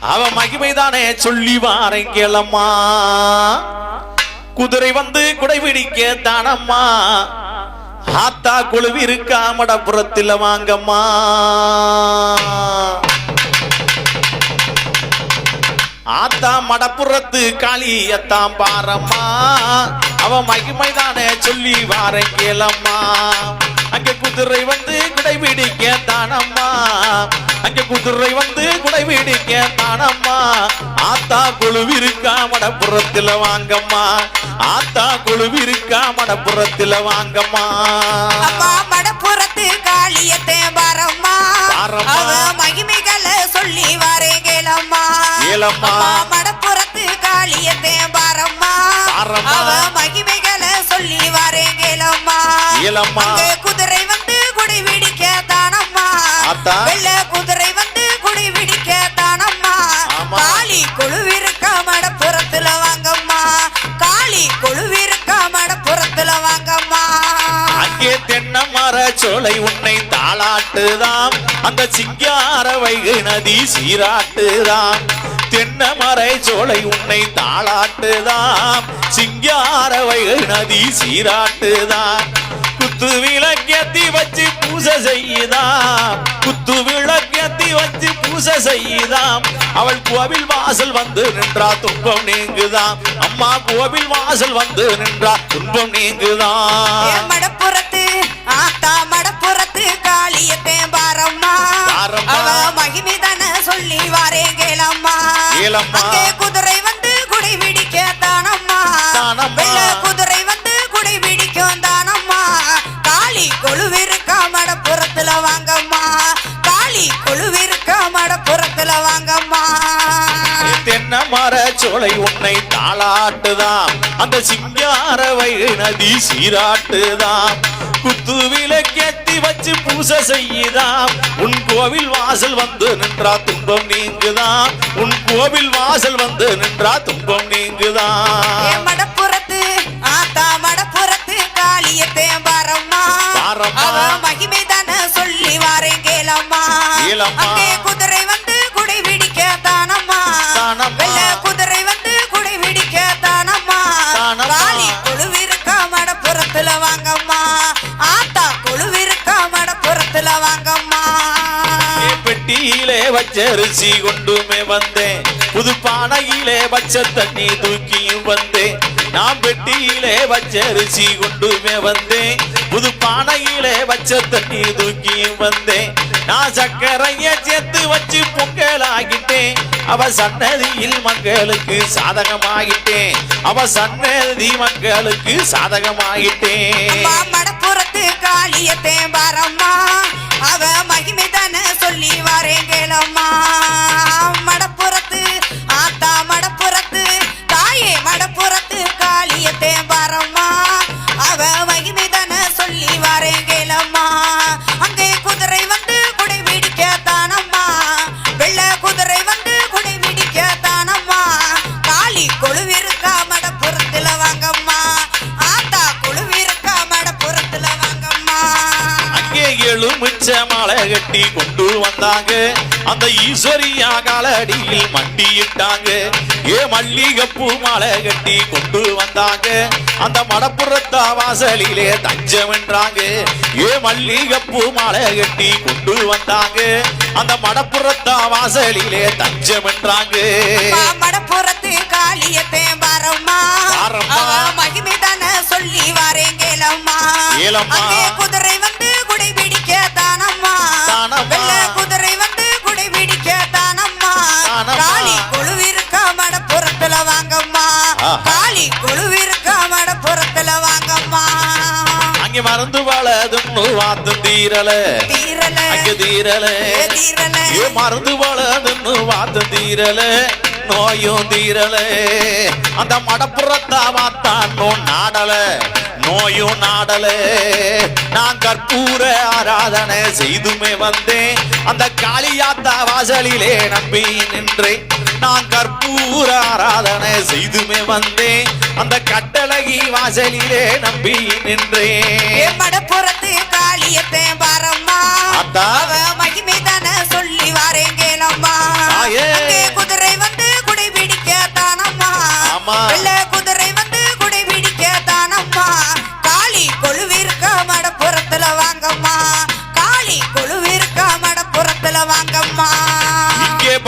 அவ மகிமைதானே சொல்லி வாரங்கேளம்மா குதிரை வந்து குடைபிடிக்க தானம்மா. ஆத்தா குழுவி இருக்கா மடபுறத்தில் வாங்கம்மா. ஆத்தா மடப்புறத்து காளியத்தாம் பாரம்மா. அவ மகிமைதானே சொல்லி வாரேன் கேளம்மா. அங்க குதிரை வந்து குடைபிடிக்க தானம்மா. அங்க குதிரை வந்து குடைபிடிக்க தானம்மா ஆத்தா குழுவிருக்கா மடப்புறத்துல வாங்கம்மா. ஆத்தா குழுவிருக்கா மடப்புறத்துல வாங்கம்மா. அம்மா மடப்புறத்து காளியத்தே வரம்மா. மகிமைகளை சொல்லி வரேங்களம்மா ஏலம்மா. மடப்புறத்து காளியத்தே வரம்மா. அவ மகிமைகளை சொல்லி வரேங்களம்மா ஏலம்மா. சோலை உன்னை தாளாட்டுதாம். அந்த சிங்கார வைகை நதி சீராட்டுதாம். தென்னை சோலை உன்னை தாளாட்டுதாம். சிங்கார வைகை நதி சீராட்டுதாம். குத்து விளக்கியத்தி வச்சு பூசை செய்யுதாம். குத்து விளக்கியத்தி வச்சு பூசை செய்யுதாம். அவள் கோவில் வாசல் வந்து நின்றா துன்பம் நீங்குதாம். அம்மா கோவில் வாசல் வந்து நின்றா துன்பம் நீங்குதாம். ஏ மடப்புறத்து காளியத்தே பாரம்மா. அவ மகிமைதான சொல்லி வாரேன் கேளம்மா. அங்கே குதிரை வந்து குடி பிடிக்க தானம்மா. வெள்ளை குதிரை வந்து குடி பிடிக்கும் தானம்மா. காளி கொழுவிருக்கா மடப்புறத்துல வாங்கம்மா. காளி கொழுவிருக்கா மடப்புறத்துல வாங்கம்மா. தென்னை மர சோலை உன்னை தாளாட்டுதாம். அந்த சிங்கார வைகை நதி சீராட்டுதாம். குத்து விளக்கேத்தி வச்சு பூசை செய்யுதாம். உன் கோவில் வாசல் வந்து நின்றா துன்பம் நீங்குதாம். உன் கோவில் வாசல் வந்து நின்றா துன்பம் ஏ நீங்குதாம் மடப்புறத்து ஆத்தா மடப்புறத்து காளியத்தே பாரம்மா பாரம்மா. அவ மகிமைதான சொல்லி வாரேன் கேளம்மா. குதிரை வந்து குடி பிடிக்க தானம்மா. வெள்ளை குதிரை வந்து குடி பிடிக்க தானம்மா. காளி கொழுவிருக்கா மடப்புறத்துல வாங்கம்மா. பானையிலே வச்ச அரிசி கொண்டுமே வந்தேன். புது பானையிலே வச்ச தண்ணி தூக்கியும் வந்தேன். நான் பெட்டியிலே வச்ச அரிசி கொண்டுமே வந்தேன். புது பானையிலே வச்ச தண்ணி தூக்கியும் வந்தேன். நான் சக்கரைய சேர்த்து வச்சு பொங்கலாகிட்டேன். அவ சன்னதியில் மக்களுக்கு சாதகமாகிட்டேன். அவ சன்னதி மக்களுக்கு சாதகமாகிட்டேன். அம்மா மடப்புறத்து காளியத்தே பாரம்மா அவ மகிமைதான வாரேன் கேளம்மா எலுமிச்ச மாலை கட்டி கொண்டு வந்தாங்க. அந்த ஈஸ்வரியா காலடியில் மண்டியிட்டாங்க. ஏ மல்லிகைப்பூ மாலை கட்டி கொண்டு வந்தாங்க. அந்த மடப்புறத்தா வாசலிலே தஞ்சம் என்றாங்க. ஏ மல்லிகைப்பூ மாலை கட்டி கொண்டு வந்தாங்க. அந்த மடப்புறத்தா வாசலிலே தஞ்சம் என்றாங்க. அம்மா மடப்புறத்து காளியத்தே பாரம்மா பாரம்மா. அவ மகிமைதான சொல்லி வாரேன் கேளம்மா. குதிரை மறந்து வாழதுன்னு வாத்தும் தீரல. தீரல. அங்கே தீரல. ஏ தீரல. ஏ மருந்து வளர்ந்துன்னு வாத்து தீரல. நோயும் தீரல. அந்த மடப்புறத்தா வாத்தானோ நாடல. நோயும் நாடல. நான் கற்பூர ஆராதனை செய்துமே வந்தேன். அந்த காளியாத்தா வாசலிலே நம்பி நின்றேன். நான் கற்பூர ஆராதனை செய்துமே வந்தேன். அந்த கட்டழகி வாசலிலே நம்பி நின்றேன். மடப்புறத்து காளியத்தே பாரம்மா அத்தா. அவ மகிமைதான சொல்லி வாரேன்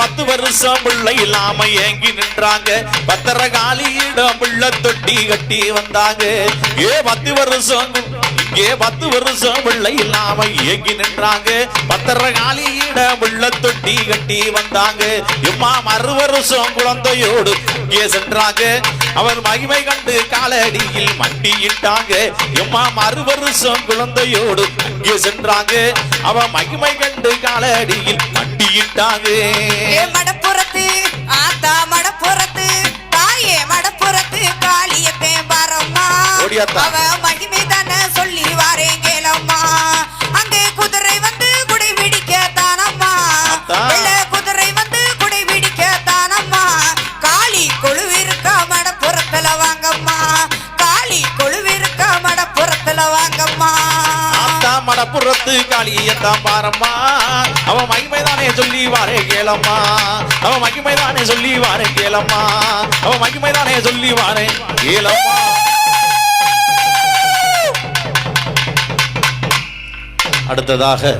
பத்து வருஷம் பிள்ளை இல்லாம ஏங்கி நின்றாங்க. பத்தரை காலியிடம் பிள்ளை தொட்டி கட்டி வந்தாங்க. ஏ பத்து வருஷம் இங்கே பத்து வருஷம் பிள்ளை இல்லாம ஏங்கி நின்றாங்க. பத்தரை காலியிடம் பிள்ளை தொட்டி கட்டி வந்தாங்க. இம்மா மறு வருஷம் குழந்தையோடு இங்கே சென்றாங்க. அவர் மகிமை கண்டு காலடியில் மண்டியிட்டாங்க எம்மா மறு வருஷம் குழந்தையோடு இங்கே சென்றாங்க. அவ மகிமை கண்டு காலடியில் மண்டி ஏ மடப்புறத்து ஆத்தா மடப்புறத்து தாயே மடப்புறத்து காளியத்தே ஓடியாத்தா. அவ மகிமை தானே சொல்லி வாரேன் கேளம்மா. அங்கே குதிரை வந்து குடை பிடிக்க தானம்மா. குதிரை வந்து குடை பிடிக்க தானம்மா. காளி கொழுவிருக்க மடப்புறத்துல வாங்கம்மா. காளி கொழுவிருக்க மடப்புறத்துல ஆத்தா மடப்புறத்து காளியத்தான் பாரம்மா. அவன் மகிமைதானே சொல்லி வாரே கேளம்மா. அவன் மகிமைதானே சொல்லி வாரே கேளம்மா. அவன் மகிமைதானே சொல்லி வாரே கேளம்மா. அடுத்ததாக